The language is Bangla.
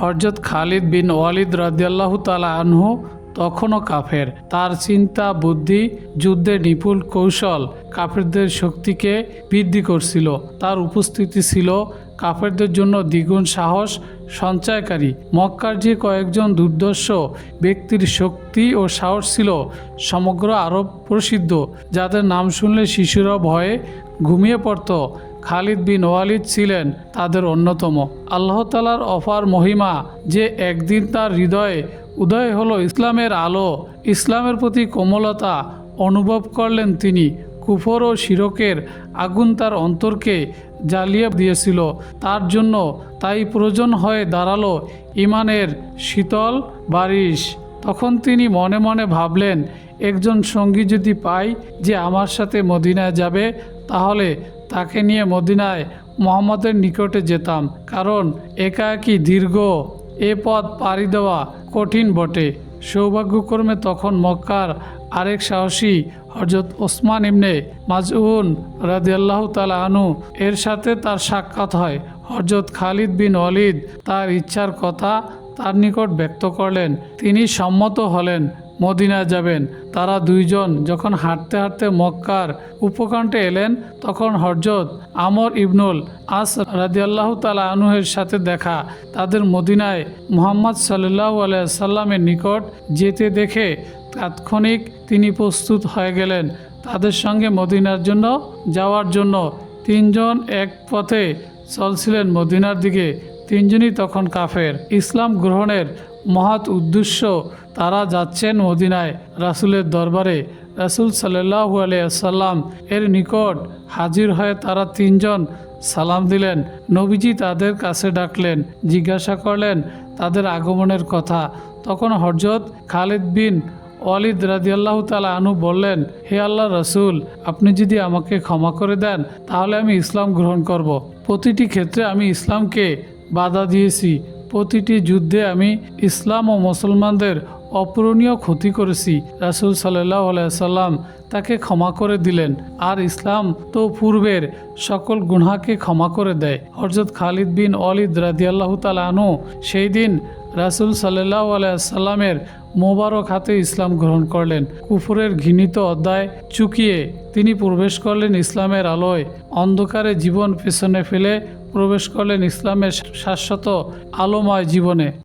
হরজত খালিদ বিন ওয়ালিদ রাদিয়াল্লাহু তালা আনহু তখনও কাফের। তার চিন্তা, বুদ্ধি, যুদ্ধে নিপুণ কৌশল কাফেরদের শক্তিকে বৃদ্ধি করছিল। তার উপস্থিতি ছিল কাফেরদের জন্য দ্বিগুণ সাহস, সঞ্চয়কারী। মক্কার যে কয়েকজন দুর্দর্শ ব্যক্তির শক্তি ও সাহস ছিল সমগ্র আরব প্রসিদ্ধ, যাদের নাম শুনলে শিশুরা ভয়ে ঘুমিয়ে পড়ত। খালিদ বিন ওয়ালিদ ছিলেন তাদের অন্যতম। আল্লাহ তালার অফার মহিমা যে একদিন তার হৃদয়ে উদয় হলো ইসলামের আলো, ইসলামের প্রতি কোমলতা অনুভব করলেন তিনি। কুফর ও শিরকের আগুন তার অন্তরকে জ্বালিয়ে দিয়েছিল। তার জন্য তাই প্রয়োজন হয়ে দাঁড়াল ইমানের শীতল বারিশ। তখন তিনি মনে মনে ভাবলেন, একজন সঙ্গী যদি পাই যে আমার সাথে মদিনায় যাবে, তাহলে তাকে নিয়ে মদিনায় মোহাম্মদের নিকটে যেতাম, কারণ একাকী দীর্ঘ এ পথ পাড়ি দেওয়া কঠিন বটে। সৌভাগ্যক্রমে তখন মক্কার আরেক সাহসী হজরত ওসমান ইবনে মাজউন রাদিয়াল্লাহু তালা আনু এর সাথে তার সাক্ষাৎ হয়। হজরত খালিদ বিন অলিদ তার ইচ্ছার কথা তার নিকট ব্যক্ত করলেন। তিনি সম্মত হলেন মদিনা যাবেন। তারা দুইজন যখন হাঁটতে হাঁটতে মক্কার উপকণ্ঠে এলেন, তখন হরজত আমর ইবনুল আস রাদিয়াল্লাহু তালা আনুহের সাথে দেখা। তাদের মদিনায় মোহাম্মদ সাল্লাহ সাল্লামের নিকট যেতে দেখে তাৎক্ষণিক তিনি প্রস্তুত হয়ে গেলেন। তাদের সঙ্গে মদিনার জন্য যাওয়ার জন্য তিনজন এক পথে চলছিলেন মদিনার দিকে। তিনজনই তখন কাফের। ইসলাম গ্রহণের মহৎ উদ্দেশ্য তারা যাচ্ছেন মদিনায়। রাসুলের দরবারে রাসুল সাল্লাহু আলিয়াল্লাম এর নিকট হাজির হয়ে তারা তিনজন সালাম দিলেন। নবীজি তাদের কাছে ডাকলেন, জিজ্ঞাসা করলেন তাদের আগমনের কথা। তখন হরজত খালিদ বিন ওয়ালিদ রাদিয়াল্লাহ তালা আনু বললেন, হে আল্লাহ রসুল, আপনি যদি আমাকে ক্ষমা করে দেন, তাহলে আমি ইসলাম গ্রহণ করব। প্রতিটি ক্ষেত্রে আমি ইসলামকে বাধা দিয়েছি। প্রতিটি যুদ্ধে আমি ইসলাম ও মুসলমানদের অপূরণীয় ক্ষতি করেছি। রাসুল সাল্লাহ সাল্লাম তাকে ক্ষমা করে দিলেন। আর ইসলাম তো পূর্বের সকল গুনহাকে ক্ষমা করে দেয়। হরজত খালিদ বিন অলিদ রাদিয়াল্লাহ তালানু সেই দিন রাসুল সাল্লাহ সাল্লামের মোবারক হাতে ইসলাম গ্রহণ করলেন। কুফরের ঘৃণিত অধ্যায় চুকিয়ে তিনি প্রবেশ করলেন ইসলামের আলোয়। অন্ধকারে জীবন পেছনে ফেলে প্রবেশ করলেন ইসলামের শাশ্বত আলোময় জীবনে।